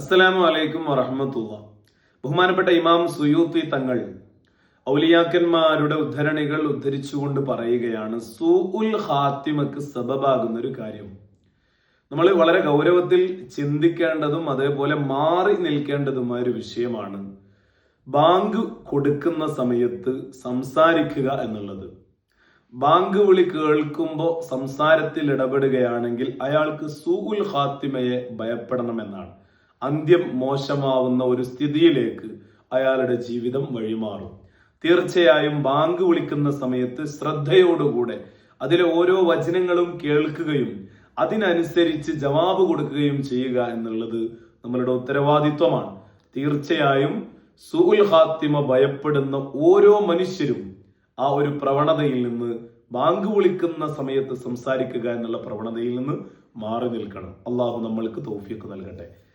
അസ്സലാമു അലൈക്കും വറഹമത്തുള്ള. ബഹുമാനപ്പെട്ട ഇമാം സുയൂത്തി തങ്ങൾ ഔലിയാക്കന്മാരുടെ ഉദ്ധരണികൾ ഉദ്ധരിച്ചുകൊണ്ട് പറയുകയാണ് സൂഉൽ ഹാത്തിമക്ക് സബബാകുന്ന ഒരു കാര്യം. നമ്മൾ വളരെ ഗൗരവത്തിൽ ചിന്തിക്കേണ്ടതും അതേപോലെ മാറി നിൽക്കേണ്ടതുമായ ഒരു വിഷയമാണ് ബാങ്ക് കൊടുക്കുന്ന സമയത്ത് സംസാരിക്കുക എന്നുള്ളത്. ബാങ്ക് വിളി കേൾക്കുമ്പോൾ സംസാരത്തിൽ ഇടപെടുകയാണെങ്കിൽ അയാൾക്ക് സൂഉൽ ഹാത്തിമയെ ഭയപ്പെടണമെന്നാണ്. അന്ത്യം മോശമാവുന്ന ഒരു സ്ഥിതിയിലേക്ക് അയാളുടെ ജീവിതം വഴിമാറും. തീർച്ചയായും ബാങ്ക് വിളിക്കുന്ന സമയത്ത് ശ്രദ്ധയോടുകൂടെ അതിലെ ഓരോ വചനങ്ങളും കേൾക്കുകയും അതിനനുസരിച്ച് ജവാബ് കൊടുക്കുകയും ചെയ്യുക എന്നുള്ളത് നമ്മളുടെ ഉത്തരവാദിത്വമാണ്. തീർച്ചയായും സുഹുൽ ഹാത്തിമ ഭയപ്പെടുന്ന ഓരോ മനുഷ്യരും ആ ഒരു പ്രവണതയിൽ നിന്ന് ബാങ്ക് വിളിക്കുന്ന സമയത്ത് സംസാരിക്കുക എന്നുള്ള പ്രവണതയിൽ നിന്ന് മാറി നിൽക്കണം. അള്ളാഹു നമ്മൾക്ക് തോഫിയൊക്കെ നൽകട്ടെ.